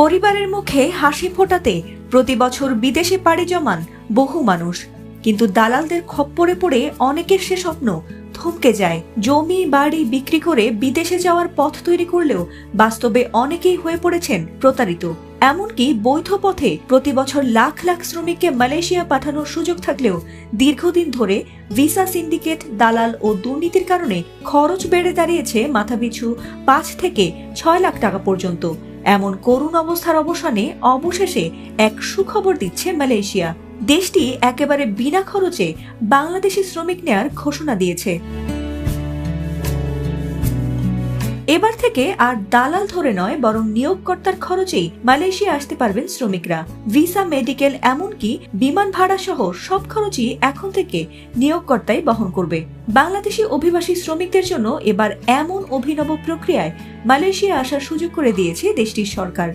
পরিবারের মুখে হাসি ফোটাতে প্রতি বছর বিদেশে পাড়ি জমান বহু মানুষ। কিন্তু দালালদের খপ্পরে পড়ে অনেকের সে স্বপ্ন থমকে যায়। জমি, বাড়ি বিক্রি করে বিদেশে যাওয়ার পথ তৈরি করলেও বাস্তবে অনেকেই হয়ে পড়েছেন প্রতারিত। এমনকি বৈধ পথে প্রতি বছর লাখ লাখ শ্রমিককে মালয়েশিয়া পাঠানোর সুযোগ থাকলেও দীর্ঘদিন ধরে ভিসা সিন্ডিকেট, দালাল ও দুর্নীতির কারণে খরচ বেড়ে দাঁড়িয়েছে মাথাপিছু পাঁচ থেকে ছয় লাখ টাকা পর্যন্ত। এমন করুণ অবস্থার অবসানে অবশেষে এক সুখবর দিচ্ছে মালয়েশিয়া। দেশটি একেবারে বিনা খরচে বাংলাদেশি শ্রমিক নেয়ার ঘোষণা দিয়েছে। এবার থেকে আর দালাল ধরে নয়, বরং নিয়োগকর্তার খরচেই মালয়েশিয়া আসতে পারবেন শ্রমিকরা। ভিসা, মেডিকেল, এমনকি বিমান ভাড়া সহ সব খরচই এখন থেকে নিয়োগকর্তাই বহন করবে। বাংলাদেশি অভিবাসী শ্রমিকদের জন্য এবার এমন অভিনব প্রক্রিয়ায় মালয়েশিয়া আসার সুযোগ করে দিয়েছে দেশটির সরকার।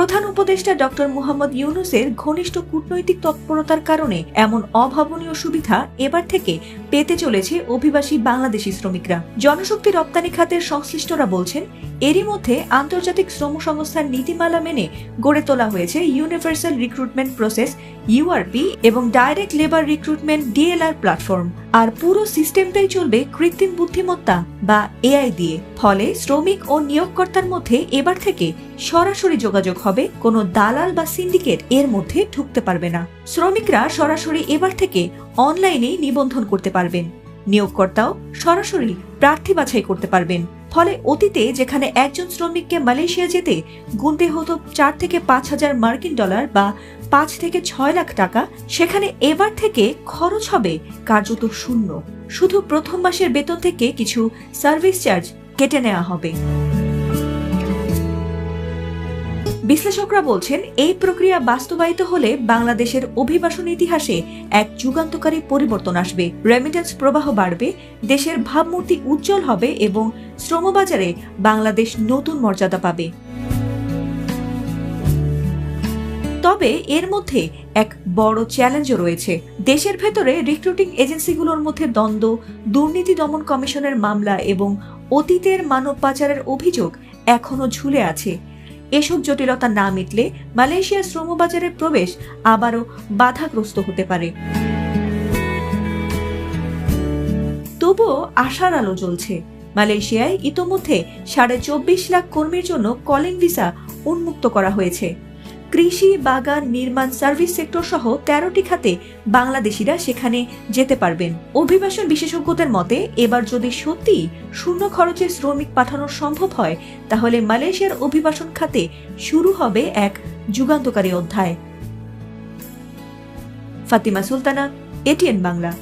প্রধান উপদেষ্টা ডক্টর মুহাম্মদ ইউনুসের ঘনিষ্ঠ কূটনৈতিক তৎপরতার কারণে এমন অভাবনীয় সুবিধা এবার থেকে পেতে চলেছে অভিবাসী বাংলাদেশি শ্রমিকরা। জনশক্তি রপ্তানি খাতের সংশ্লিষ্টরা বলছেন এরই মধ্যে আন্তর্জাতিক শ্রম সংস্থার নীতিমালা মেনে গড়ে তোলা হয়েছে ইউনিভার্সাল রিক্রুটমেন্ট প্রসেস ইউআরপি এবং direct labour recruitment DLR platform আর পুরো সিস্টেমটাই চলবে কৃত্রিম বুদ্ধিমত্তা বা এআই দিয়ে। ফলে শ্রমিক ও নিয়োগকর্তার মধ্যে এবার থেকে সরাসরি যোগাযোগ হবে, কোনো দালাল বা সিন্ডিকেট এর মধ্যে ঢুকতে পারবে না। শ্রমিকরা সরাসরি এবার থেকে অনলাইনেই নিবন্ধন করতে পারবেন। নিয়োগকর্তাও সরাসরি প্রার্থী বাছাই করতে পারবেন। ফলে অতীতে যেখানে একজন শ্রমিককে মালয়েশিয়া যেতে গুনতে হতো চার থেকে পাঁচ হাজার মার্কিন ডলার বা পাঁচ থেকে ছয় লাখ টাকা, সেখানে এবার থেকে খরচ হবে কার্যত শূন্য। শুধু প্রথম মাসের বেতন থেকে কিছু সার্ভিস চার্জ কেটে নেওয়া হবে। বিশ্লেষকরা বলছেন, এই প্রক্রিয়া বাস্তবায়িত হলে বাংলাদেশের অভিবাসন ইতিহাসে এক যুগান্তকারী পরিবর্তন আসবে। রেমিটেন্স প্রবাহ বাড়বে, দেশের ভাবমূর্তি উজ্জ্বল হবে এবং শ্রমবাজারে বাংলাদেশ নতুন মর্যাদা পাবে। তবে এর মধ্যে এক বড় চ্যালেঞ্জও রয়েছে। দেশের ভেতরে রিক্রুটিং এজেন্সিগুলোর মধ্যে দ্বন্দ্ব, দুর্নীতি দমন কমিশনের মামলা এবং অতীতের মানব পাচারের অভিযোগ এখনও ঝুলে আছে। এসব জটিলতা না মিটলে মালয়েশিয়ার শ্রমবাজারের প্রবেশ আবারও বাধাগ্রস্ত হতে পারে। তবুও আশার আলো জ্বলছে। মালয়েশিয়ায় ইতোমধ্যে সাড়ে চব্বিশ লাখ কর্মীর জন্য কলিং ভিসা উন্মুক্ত করা হয়েছে। কৃষি, বাগান, নির্মাণ, সার্ভিস সেক্টর সহ তেরোটি খাতে বাংলাদেশিরা সেখানে যেতে পারবেন। অভিবাসন বিশেষজ্ঞদের মতে, এবার যদি সত্যি শূন্য খরচে শ্রমিক পাঠানো সম্ভব হয়, তাহলে মালয়েশিয়ার অভিবাসন খাতে শুরু হবে এক যুগান্তকারী অধ্যায়। ফাতিমা সুলতানা, এটিএন বাংলা।